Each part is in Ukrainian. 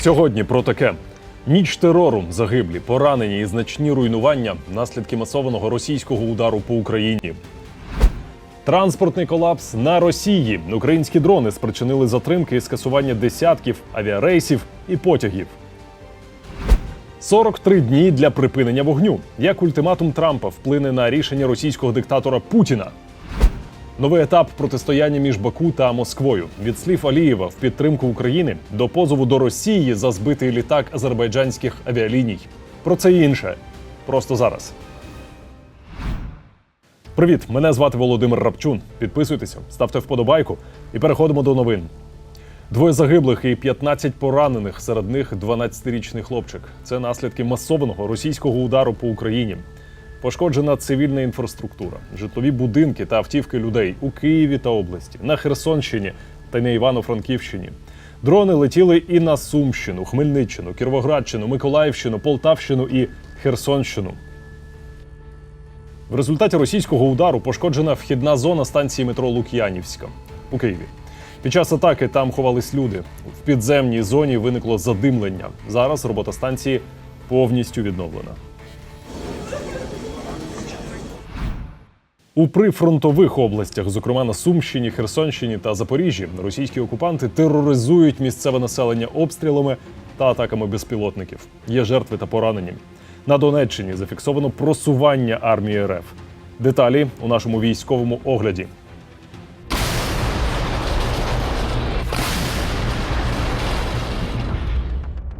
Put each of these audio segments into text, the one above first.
Сьогодні про таке. Ніч терору, загиблі, поранені і значні руйнування наслідки масованого російського удару по Україні. Транспортний колапс на Росії. Українські дрони спричинили затримки і скасування десятків авіарейсів і потягів. 43 дні для припинення вогню. Як ультиматум Трампа вплине на рішення російського диктатора Путіна? Новий етап протистояння між Баку та Москвою від слів Алієва в підтримку України до позову до Росії за збитий літак азербайджанських авіаліній. Про це і інше. Просто зараз. Привіт, мене звати Володимир Рапчун. Підписуйтеся, ставте вподобайку і переходимо до новин. Двоє загиблих і 15 поранених, серед них 12-річний хлопчик. Це наслідки масованого російського удару по Україні. Пошкоджена цивільна інфраструктура, житлові будинки та автівки людей у Києві та області, на Херсонщині та на Івано-Франківщині. Дрони летіли і на Сумщину, Хмельниччину, Кіровоградщину, Миколаївщину, Полтавщину і Херсонщину. В результаті російського удару пошкоджена вхідна зона станції метро Лук'янівська у Києві. Під час атаки там ховались люди. В підземній зоні виникло задимлення. Зараз робота станції повністю відновлена. У прифронтових областях, зокрема на Сумщині, Херсонщині та Запоріжжі, російські окупанти тероризують місцеве населення обстрілами та атаками безпілотників. Є жертви та поранені. На Донеччині зафіксовано просування армії РФ. Деталі у нашому військовому огляді.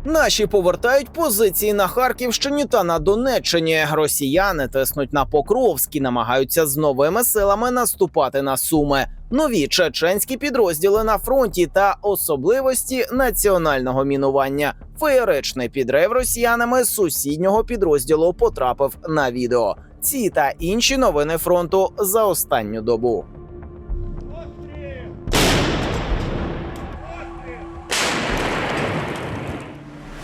Наші повертають позиції на Харківщині та на Донеччині. Росіяни тиснуть на Покровськ і намагаються з новими силами наступати на Суми. Нові чеченські підрозділи на фронті та особливості національного мінування. Феєричний підрив росіянами сусіднього підрозділу потрапив на відео. Ці та інші новини фронту за останню добу.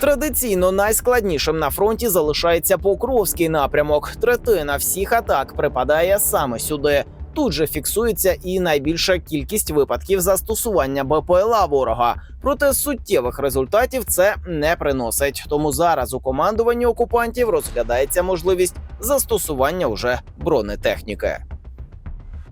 Традиційно найскладнішим на фронті залишається Покровський напрямок. Третина всіх атак припадає саме сюди. Тут же фіксується і найбільша кількість випадків застосування БПЛА ворога. Проте суттєвих результатів це не приносить. Тому зараз у командуванні окупантів розглядається можливість застосування уже бронетехніки.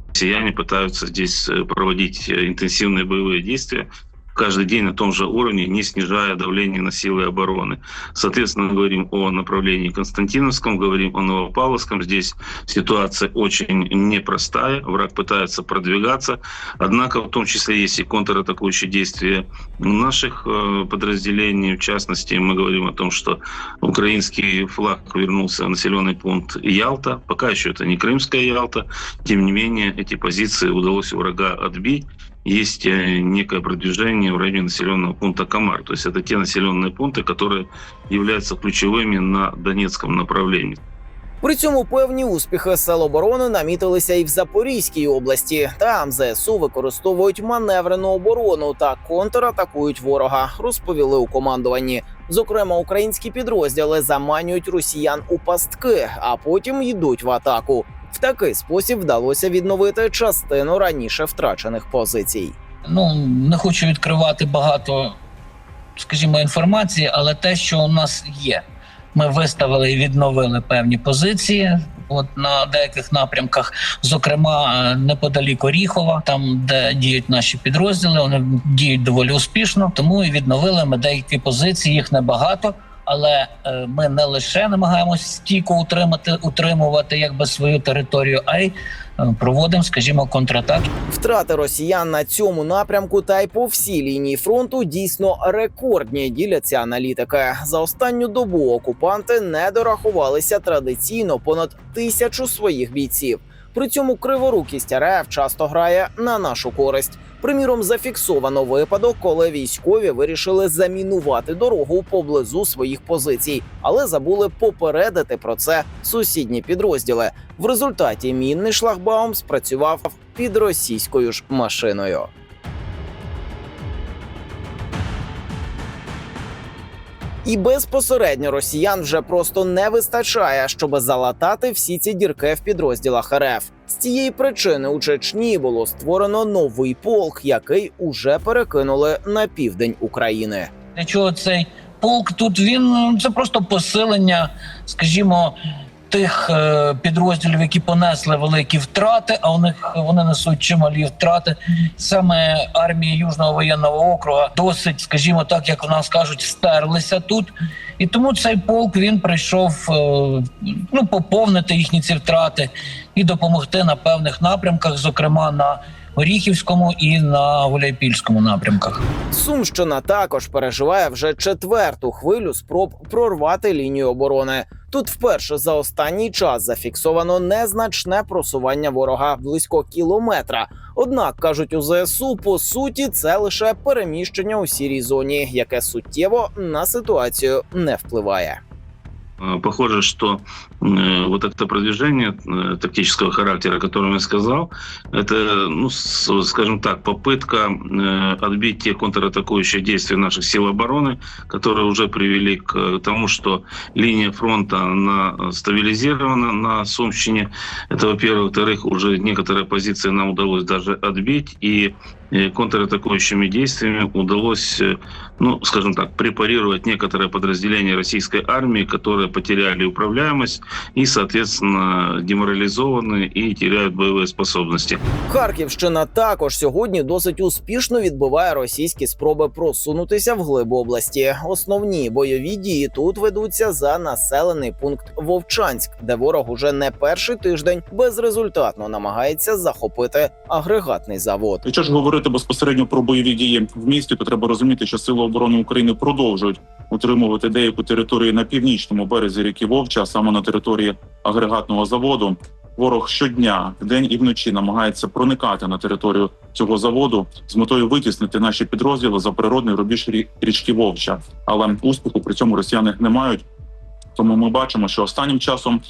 Россияне пытаются здесь э, проводить э, интенсивные боевые действия каждый день на том же уровне, не снижая давление на силы обороны. Соответственно, мы говорим о направлении Константиновском, говорим о Новопавловском. Здесь ситуация очень непростая. Враг пытается продвигаться. Однако в том числе есть и контратакующие действия наших э, подразделений. В частности, мы говорим о том, что украинский флаг вернулся в населенный пункт Ялта. Пока еще это не Крымская Ялта. Тем не менее, эти позиции удалось у врага отбить есть э, некое продвижение в районе населенного пункта Камар. То есть это те населенные пункты, которые являются ключевыми на Донецком направлении. При цьому певні успіхи сил оборони намітилися і в Запорізькій області. Там ЗСУ використовують маневрену оборону та контратакують ворога, розповіли у командуванні. Зокрема, українські підрозділи заманюють росіян у пастки, а потім йдуть в атаку. Такий спосіб вдалося відновити частину раніше втрачених позицій. ну не хочу відкривати багато, скажімо, інформації, але те, що у нас є, ми виставили і відновили певні позиції. От на деяких напрямках, зокрема е, неподалік Оріхова, там де діють наші підрозділи, вони діють доволі успішно. Тому і відновили ми деякі позиції. Їх небагато, але е, ми не лише намагаємося стійко утримати утримувати якби свою територію, а й е, проводимо, скажімо, контратаки. Втрати росіян на цьому напрямку та й по всій лінії фронту дійсно рекордні. Діляться аналітики. За останню добу окупанти не дорахувалися традиційно понад тисячу своїх бійців. При цьому криворукість РФ часто грає на нашу користь. Приміром, зафіксовано випадок, коли військові вирішили замінувати дорогу поблизу своїх позицій, але забули попередити про це сусідні підрозділи. В результаті мінний шлагбаум спрацював під російською ж машиною. І безпосередньо росіян вже просто не вистачає, щоб залатати всі ці дірки в підрозділах РФ. З цієї причини у Чечні було створено новий полк, який уже перекинули на південь України. Для чого цей полк тут він ну, це просто посилення, скажімо, тих е, підрозділів, які понесли великі втрати, а у них вони несуть чималі втрати. Саме армії Южного воєнного округа досить, скажімо так, як в нас кажуть, стерлися тут. І тому цей полк він прийшов е, ну, поповнити їхні ці втрати і допомогти на певних напрямках, зокрема на Оріхівському і на Гуляйпільському напрямках. Сумщина також переживає вже четверту хвилю спроб прорвати лінію оборони. Тут вперше за останній час зафіксовано незначне просування ворога близько кілометра. Однак кажуть у ЗСУ, по суті, це лише переміщення у сірій зоні, яке суттєво на ситуацію не впливає. Э, Похоже, что э, вот это продвижение э, тактического характера, о котором я сказал, это, ну, скажем так, попытка э, отбить те контратакующие действия наших сил обороны, которые уже привели к тому, что линия фронта она стабилизирована на Сумщине. Это, во-первых. Во-вторых, уже некоторые позиции нам удалось даже отбить, и контратакующими действиями удалось, ну, скажем так, препарировать некоторые подразделения российской армии, которые потеряли управляемость и, соответственно, деморализованы и теряют боевые способности. Харківщина також сьогодні досить успішно відбиває російські спроби просунутися в глиб області. Основні бойові дії тут ведуться за населений пункт Вовчанськ, де ворог уже не перший тиждень безрезультатно намагається захопити агрегатний завод. Якщо ж говорити безпосередньо про бойові дії в місті, то треба розуміти, що сили оборони України продовжують утримувати деяку територію на північному березі ріки Вовча, саме на території агрегатного заводу. Ворог щодня, вдень і вночі намагається проникати на територію цього заводу з метою витіснити наші підрозділи за природний рубіж рі- річки Вовча. Але успіху при цьому росіяни не мають. Тому ми бачимо, що останнім часом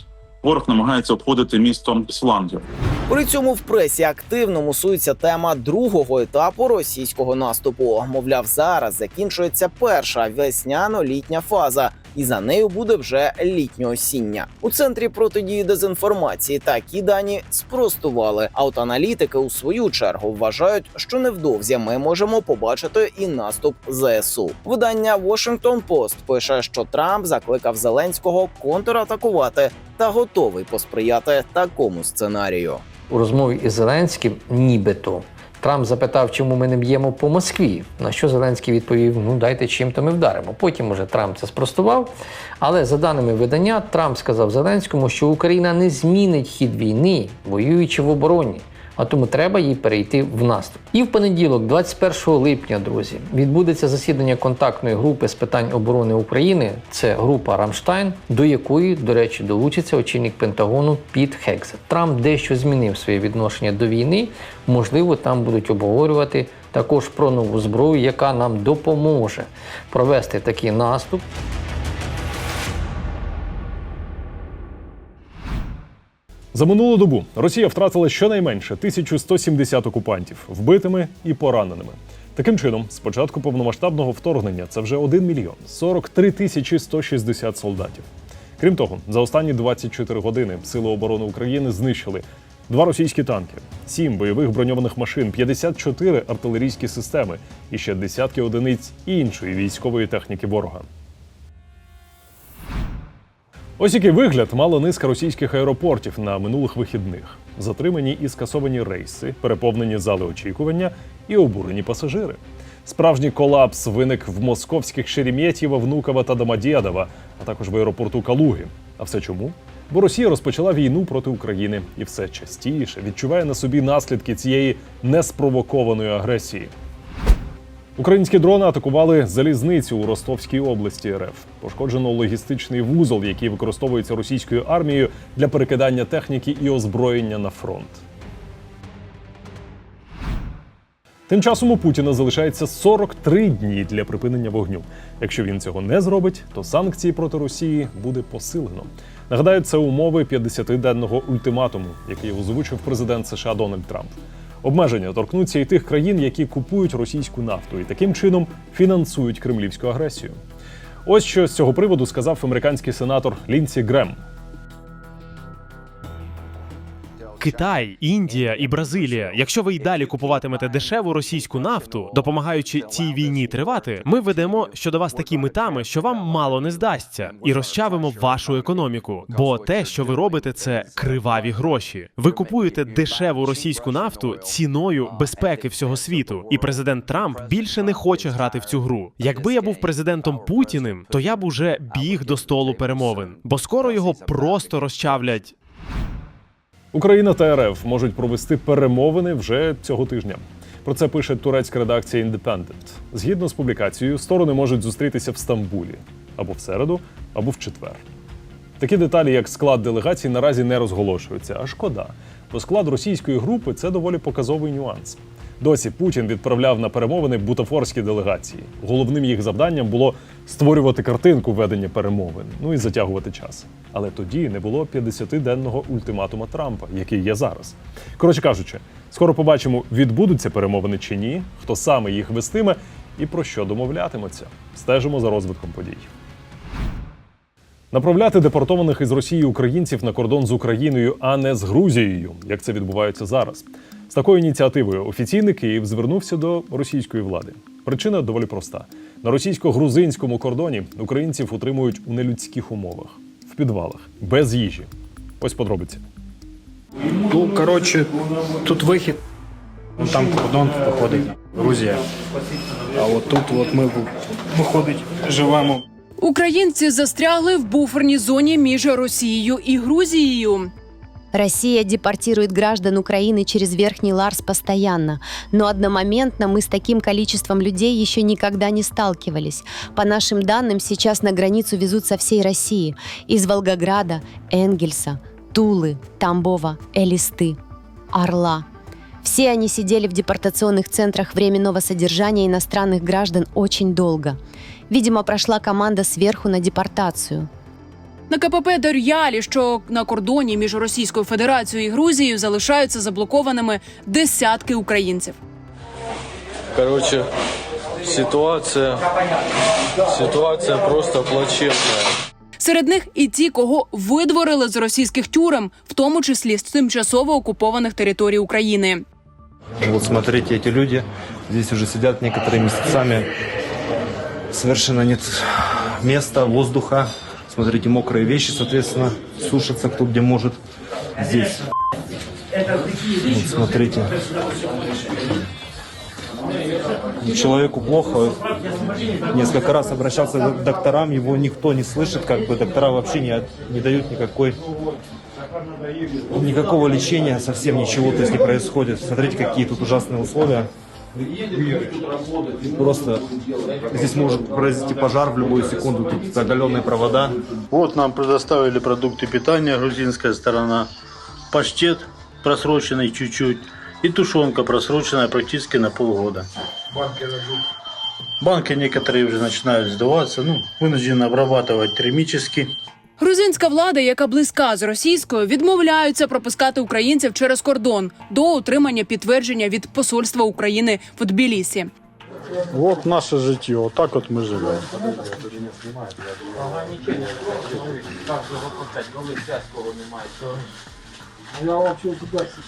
ворог намагається обходити місто з. При цьому в пресі активно мусується тема другого етапу російського наступу. Мовляв, зараз закінчується перша весняно-літня фаза, і за нею буде вже літньо-осіння. У центрі протидії дезінформації такі дані спростували. А аналітики у свою чергу вважають, що невдовзі ми можемо побачити і наступ ЗСУ. Видання Washington Post пише, що Трамп закликав Зеленського контратакувати та готовий посприяти такому сценарію. у розмові із Зеленським, нібито Трамп запитав, чому ми не б'ємо по Москві. На що Зеленський відповів: Ну дайте чим то ми вдаримо. Потім уже Трамп це спростував. Але за даними видання, Трамп сказав Зеленському, що Україна не змінить хід війни, воюючи в обороні. А тому треба їй перейти в наступ. І в понеділок, 21 липня, друзі, відбудеться засідання контактної групи з питань оборони України. Це група Рамштайн, до якої, до речі, долучиться очільник Пентагону Піт Хексет. Трамп дещо змінив своє відношення до війни. Можливо, там будуть обговорювати також про нову зброю, яка нам допоможе провести такий наступ. За минулу добу Росія втратила щонайменше 1170 окупантів вбитими і пораненими. Таким чином, з початку повномасштабного вторгнення це вже 1 мільйон 43 тисячі 160 солдатів. Крім того, за останні 24 години Сили оборони України знищили два російські танки, сім бойових броньованих машин, 54 артилерійські системи і ще десятки одиниць іншої військової техніки ворога. Ось який вигляд мала низка російських аеропортів на минулих вихідних. Затримані і скасовані рейси, переповнені зали очікування і обурені пасажири. Справжній колапс виник в московських Шереметьєво, Внуково та Домодєдово, а також в аеропорту Калуги. А все чому? Бо Росія розпочала війну проти України і все частіше відчуває на собі наслідки цієї неспровокованої агресії. Українські дрони атакували залізницю у Ростовській області РФ. Пошкоджено логістичний вузол, який використовується російською армією для перекидання техніки і озброєння на фронт. Тим часом у Путіна залишається 43 дні для припинення вогню. Якщо він цього не зробить, то санкції проти Росії буде посилено. Нагадаю, це умови 50-денного ультиматуму, який озвучив президент США Дональд Трамп. Обмеження торкнуться і тих країн, які купують російську нафту, і таким чином фінансують кремлівську агресію. Ось що з цього приводу сказав американський сенатор Лінсі Грем. Китай, Індія і Бразилія. Якщо ви й далі купуватимете дешеву російську нафту, допомагаючи цій війні тривати, ми ведемо щодо вас такі метами, що вам мало не здасться, і розчавимо вашу економіку. Бо те, що ви робите, це криваві гроші. Ви купуєте дешеву російську нафту ціною безпеки всього світу. І президент Трамп більше не хоче грати в цю гру. Якби я був президентом Путіним, то я б уже біг до столу перемовин, бо скоро його просто розчавлять Україна та РФ можуть провести перемовини вже цього тижня. Про це пише турецька редакція Independent. Згідно з публікацією, сторони можуть зустрітися в Стамбулі або в середу, або в четвер. Такі деталі, як склад делегацій, наразі не розголошуються. А шкода, бо склад російської групи це доволі показовий нюанс. Досі Путін відправляв на перемовини бутафорські делегації. Головним їх завданням було створювати картинку ведення перемовин, ну і затягувати час. Але тоді не було 50-денного ультиматума Трампа, який є зараз. Коротше кажучи, скоро побачимо, відбудуться перемовини чи ні, хто саме їх вестиме і про що домовлятимуться. Стежимо за розвитком подій. Направляти депортованих із Росії українців на кордон з Україною, а не з Грузією, як це відбувається зараз. З такою ініціативою офіційний Київ звернувся до російської влади. Причина доволі проста: на російсько-грузинському кордоні українців утримують у нелюдських умовах, в підвалах, без їжі. Ось подробиці. Ну, коротше, тут вихід. Там кордон виходить Грузія. А от тут от ми виходить, живемо. Українці застрягли в буферній зоні між Росією і Грузією. Россия депортирует граждан Украины через Верхний Ларс постоянно, но одномоментно мы с таким количеством людей еще никогда не сталкивались. По нашим данным, сейчас на границу везут со всей России. Из Волгограда, Энгельса, Тулы, Тамбова, Элисты, Орла. Все они сидели в депортационных центрах временного содержания иностранных граждан очень долго. Видимо, прошла команда сверху на депортацию. На КПП Дер'ялі, що на кордоні між Російською Федерацією і Грузією, залишаються заблокованими десятки українців. Короче, ситуация, ситуация просто плачевная. Серед них і ті, кого видворили з російських тюрем, в тому числі з тимчасово окупованих територій України. Вот смотрите, эти люди здесь уже сидят некоторые месяцами. Совершенно нет места, воздуха. Смотрите, мокрые вещи, соответственно, сушатся кто где может. Здесь. Вот смотрите. Человеку плохо. Несколько раз обращался к докторам, его никто не слышит, как бы доктора вообще не, не дают никакой никакого лечения, совсем ничего то есть не происходит. Смотрите, какие тут ужасные условия. Просто здесь может произойти пожар в любую секунду, тут оголенные провода. Вот нам предоставили продукты питания, грузинская сторона, паштет просроченный чуть-чуть и тушенка просроченная практически на полгода. Банки некоторые уже начинают сдаваться, ну, вынуждены обрабатывать термически. Грузинська влада, яка близька з російською, відмовляються пропускати українців через кордон до отримання підтвердження від посольства України в Тбілісі. От наше життя, отак от ми живемо.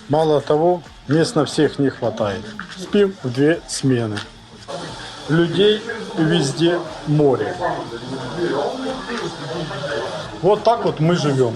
Мало того, мест на всех не хватает. Спим в две смены. Людей везде море. Вот так вот мы живем.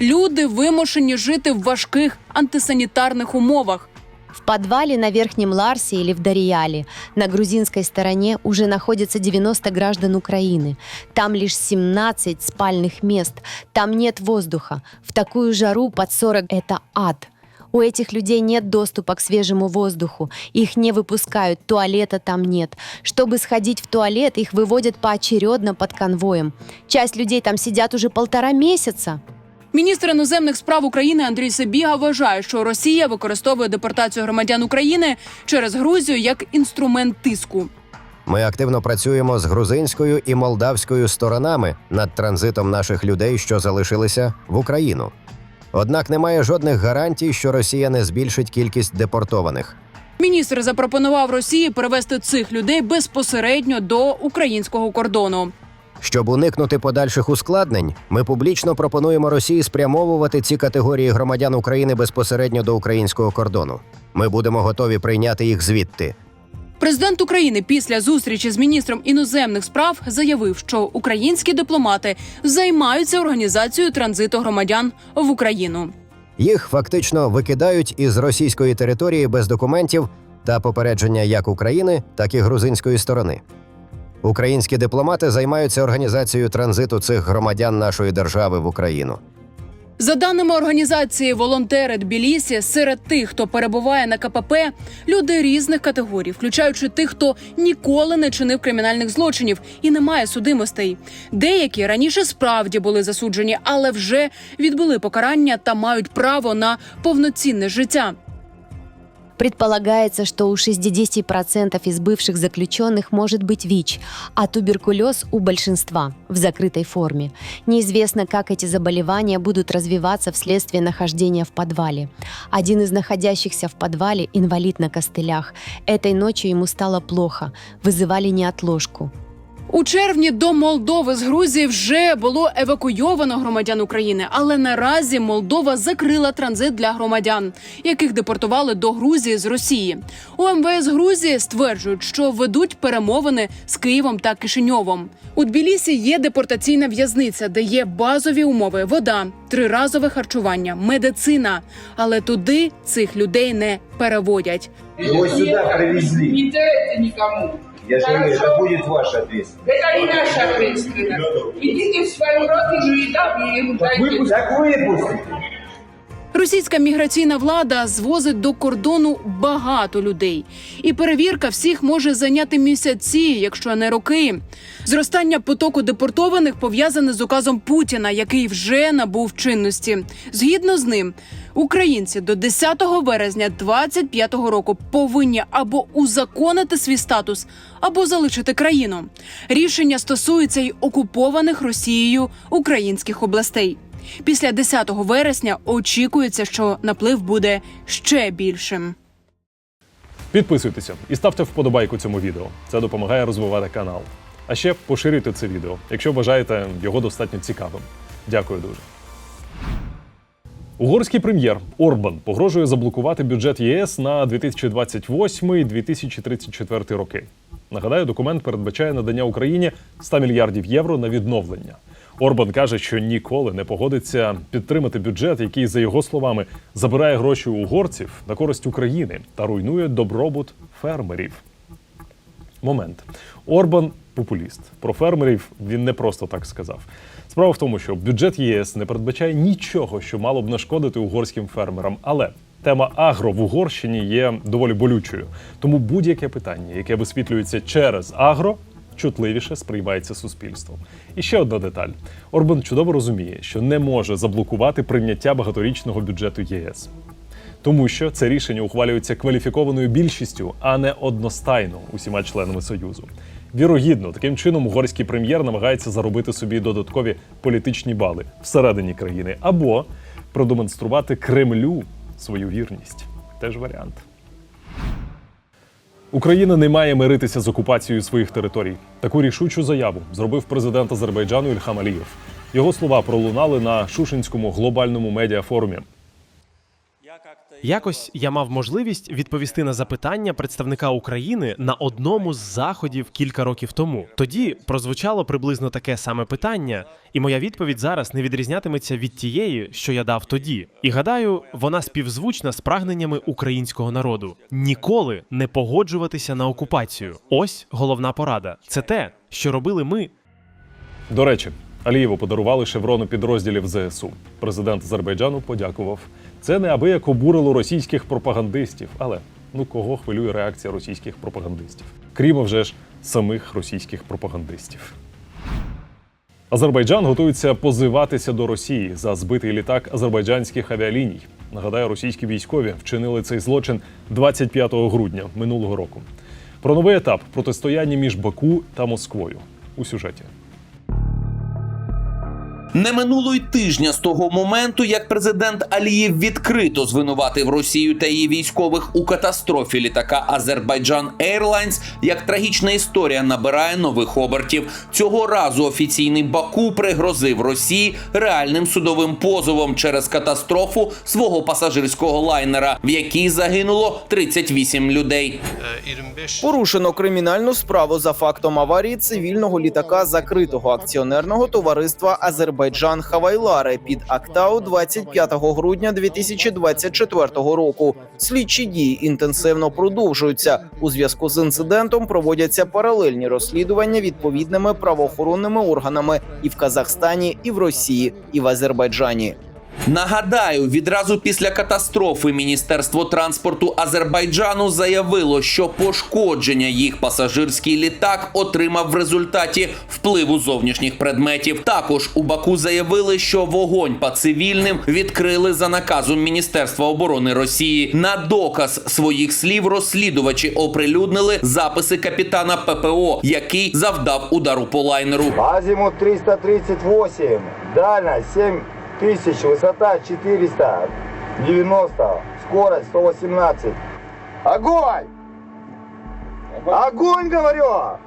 Люди вимушені жити в важких антисанітарних умовах. В подвале на Верхнем Ларсе или в Дарияле на грузинской стороне уже находится 90 граждан Украины. Там лишь 17 спальных мест. Там нет воздуха. В такую жару под 40 – это ад. У этих людей нет доступа к свежему воздуху. Их не выпускают, туалета там нет. Чтобы сходить в туалет, их выводят поочередно под конвоем. Часть людей там сидят уже полтора месяца. Міністр іноземних справ України Андрій Сибіга вважає, що Росія використовує депортацію громадян України через Грузію як інструмент тиску. Ми активно працюємо з грузинською і молдавською сторонами над транзитом наших людей, що залишилися в Україну. Однак немає жодних гарантій, що Росія не збільшить кількість депортованих. Міністр запропонував Росії перевести цих людей безпосередньо до українського кордону. Щоб уникнути подальших ускладнень, ми публічно пропонуємо Росії спрямовувати ці категорії громадян України безпосередньо до українського кордону. Ми будемо готові прийняти їх звідти. Президент України після зустрічі з міністром іноземних справ заявив, що українські дипломати займаються організацією транзиту громадян в Україну. Їх фактично викидають із російської території без документів та попередження як України, так і грузинської сторони. Українські дипломати займаються організацією транзиту цих громадян нашої держави в Україну. За даними організації волонтери Тбілісі, серед тих, хто перебуває на КПП, люди різних категорій, включаючи тих, хто ніколи не чинив кримінальних злочинів і не має судимостей. Деякі раніше справді були засуджені, але вже відбули покарання та мають право на повноцінне життя. Предполагается, что у 60% из бывших заключенных может быть ВИЧ, а туберкулез у большинства в закрытой форме. Неизвестно, как эти заболевания будут развиваться вследствие нахождения в подвале. Один из находящихся в подвале – инвалид на костылях. Этой ночью ему стало плохо, вызывали неотложку. У червні до Молдови з Грузії вже було евакуйовано громадян України, але наразі Молдова закрила транзит для громадян, яких депортували до Грузії з Росії. У МВС Грузії стверджують, що ведуть перемовини з Києвом та Кишиньовом. У Тбілісі є депортаційна в'язниця, де є базові умови: вода, триразове харчування, медицина. Але туди цих людей не переводять. Его сюда привезли. Не дайте никому. Я же говорю, Хорошо. это будет ваша ответственность. Это не наша ответственность. Идите в свою родину и там и им дайте. Так выпустите. Російська міграційна влада звозить до кордону багато людей, і перевірка всіх може зайняти місяці, якщо не роки. Зростання потоку депортованих пов'язане з указом Путіна, який вже набув чинності. Згідно з ним, українці до 10 березня 25-го року повинні або узаконити свій статус, або залишити країну. Рішення стосується й окупованих Росією українських областей. Після 10 вересня очікується, що наплив буде ще більшим. Підписуйтеся і ставте вподобайку цьому відео. Це допомагає розвивати канал. А ще поширюйте це відео, якщо вважаєте його достатньо цікавим. Дякую дуже. Угорський прем'єр Орбан погрожує заблокувати бюджет ЄС на 2028-2034 роки. Нагадаю, документ передбачає надання Україні 100 мільярдів євро на відновлення. Орбан каже, що ніколи не погодиться підтримати бюджет, який, за його словами, забирає гроші угорців на користь України та руйнує добробут фермерів. Момент. Орбан популіст. Про фермерів він не просто так сказав. Справа в тому, що бюджет ЄС не передбачає нічого, що мало б нашкодити угорським фермерам. Але тема агро в Угорщині є доволі болючою. Тому будь-яке питання, яке висвітлюється через агро, чутливіше сприймається суспільством. І ще одна деталь: Орбан чудово розуміє, що не може заблокувати прийняття багаторічного бюджету ЄС. Тому що це рішення ухвалюється кваліфікованою більшістю, а не одностайно усіма членами союзу. Вірогідно, таким чином угорський прем'єр намагається заробити собі додаткові політичні бали всередині країни або продемонструвати Кремлю свою вірність. Теж варіант. Україна не має миритися з окупацією своїх територій. Таку рішучу заяву зробив президент Азербайджану Ільхам Алієв. Його слова пролунали на Шушинському глобальному медіафорумі. Якось я мав можливість відповісти на запитання представника України на одному з заходів кілька років тому. Тоді прозвучало приблизно таке саме питання, і моя відповідь зараз не відрізнятиметься від тієї, що я дав тоді. І гадаю, вона співзвучна з прагненнями українського народу ніколи не погоджуватися на окупацію. Ось головна порада. Це те, що робили ми До речі, Алієву подарували шеврону підрозділів ЗСУ. Президент Азербайджану подякував. Це неабияк обурило російських пропагандистів. Але ну кого хвилює реакція російських пропагандистів? Крім вже ж самих російських пропагандистів. Азербайджан готується позиватися до Росії за збитий літак азербайджанських авіаліній. Нагадаю, російські військові вчинили цей злочин 25 грудня минулого року. Про новий етап протистояння між Баку та Москвою у сюжеті. Не минуло й тижня з того моменту, як президент Алієв відкрито звинуватив Росію та її військових у катастрофі літака Азербайджан Airlines, як трагічна історія набирає нових обертів. Цього разу офіційний Баку пригрозив Росії реальним судовим позовом через катастрофу свого пасажирського лайнера, в якій загинуло 38 людей. Порушено кримінальну справу за фактом аварії цивільного літака закритого акціонерного товариства Азербайджан Хавайлари під Актау 25 грудня 2024 року. Слідчі дії інтенсивно продовжуються. У зв'язку з інцидентом проводяться паралельні розслідування відповідними правоохоронними органами і в Казахстані, і в Росії, і в Азербайджані. Нагадаю, відразу після катастрофи Міністерство транспорту Азербайджану заявило, що пошкодження їх пасажирський літак отримав в результаті впливу зовнішніх предметів. Також у Баку заявили, що вогонь по цивільним відкрили за наказом Міністерства оборони Росії. На доказ своїх слів розслідувачі оприлюднили записи капітана ППО, який завдав удару по лайнеру. Азимут 338, дальность 7 тысяч, высота 490, скорость 118. Огонь! Огонь, говорю!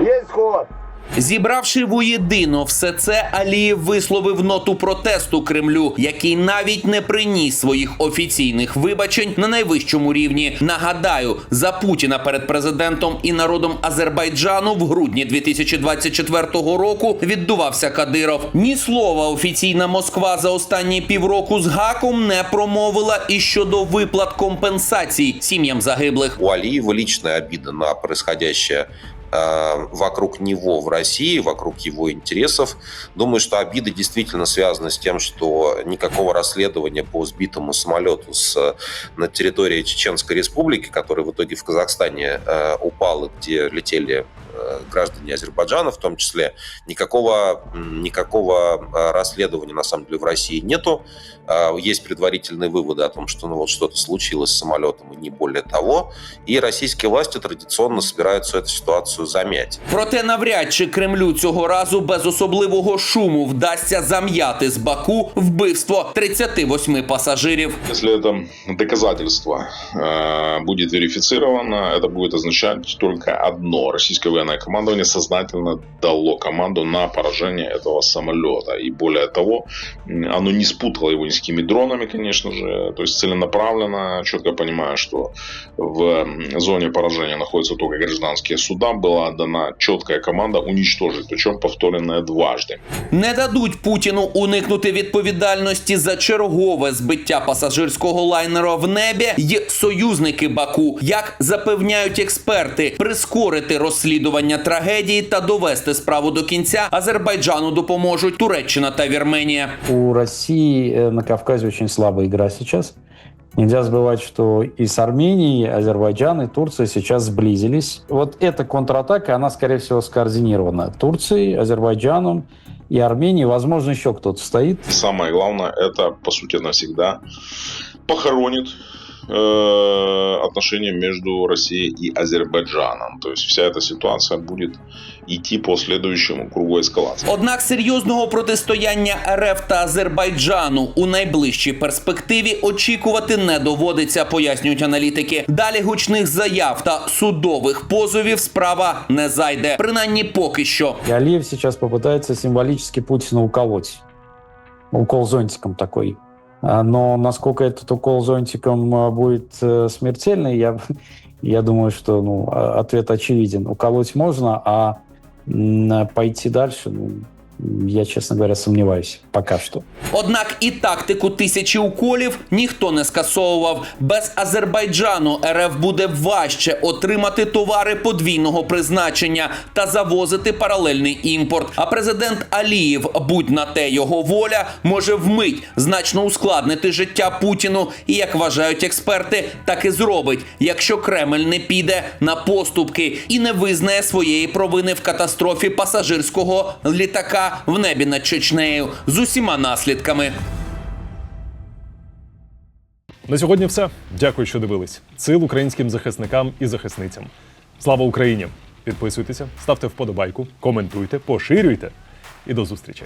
Есть ход! Зібравши воєдино все це, Алієв висловив ноту протесту Кремлю, який навіть не приніс своїх офіційних вибачень на найвищому рівні. Нагадаю, за Путіна перед президентом і народом Азербайджану в грудні 2024 року віддувався Кадиров. Ні слова офіційна Москва за останні півроку з гаком не промовила і щодо виплат компенсацій сім'ям загиблих. У Алиева личная обида на происходящее э, вокруг него в России, вокруг его интересов. Думаю, что обида действительно связана с тем, что никакого расследования по сбитому самолету с, на территории Чеченской Республики, который в итоге в Казахстане э, упал, где летели э, граждане Азербайджана в том числе, никакого, м, никакого э, расследования на самом деле в России нету. Э, Есть предварительные выводы о том, что ну, вот что-то случилось с самолетом и не более того. И российские власти традиционно собираются эту ситуацию замять. Проте навряд чи Кремлю цього разу без особливого шуму вдасться зам'яти з Баку вбивство 38 пасажирів. Если это доказательство э, будет верифицировано, это будет означать только одно. Российское военное командование сознательно дало команду на поражение этого самолета. И более того, м, оно не спутало его ни с какими дронами, конечно же. То есть целенаправленно, четко понимая, что в м, зоне поражения находятся только гражданские суда, была дана четкая команда уничтожить, причем повторенная дважды. Не дадуть Путіну уникнути відповідальності за чергове збиття пасажирського лайнера в небі й союзники Баку, як запевняють експерти, прискорити розслідування трагедії та довести справу до кінця Азербайджану допоможуть Туреччина та Вірменія. У России э, на Кавказе очень слабая игра сейчас. Нельзя забывать, что и с Арменией, и Азербайджан, и Турция сейчас сблизились. Вот эта контратака, она, скорее всего, скоординирована Турцией, Азербайджаном и Арменией. Возможно, еще кто-то стоит. И самое главное, это, по сути, навсегда похоронит э, отношения между Россией и Азербайджаном. То есть вся эта ситуация будет идти по следующему кругу эскалации. Однак серйозного протистояння РФ та Азербайджану у найближчій перспективі очікувати не доводиться, пояснюють аналітики. Далі гучних заяв та судових позовів справа не зайде, принаймні поки що. И Алиев сейчас попытается символически Путина уколоть. Укол зонтиком такой. А, Но насколько этот укол зонтиком а, будет э, смертельный, я, я думаю, что ну, а- ответ очевиден. Уколоть можно, а пойти дальше, ну, я, честно говоря, сомневаюсь пока что. Однак і тактику тисячі уколів ніхто не скасовував. Без Азербайджану РФ буде важче отримати товари подвійного призначення та завозити паралельний імпорт. А президент Алієв, будь на те його воля, може вмить значно ускладнити життя Путіну. І як вважають експерти, так і зробить, якщо Кремль не піде на поступки і не визнає своєї провини в катастрофі пасажирського літака в небі над Чечнею з усіма наслідками. На сьогодні все. Дякую, що дивились. Сил українським захисникам і захисницям. Слава Україні! Підписуйтеся, ставте вподобайку, коментуйте, поширюйте і до зустрічі.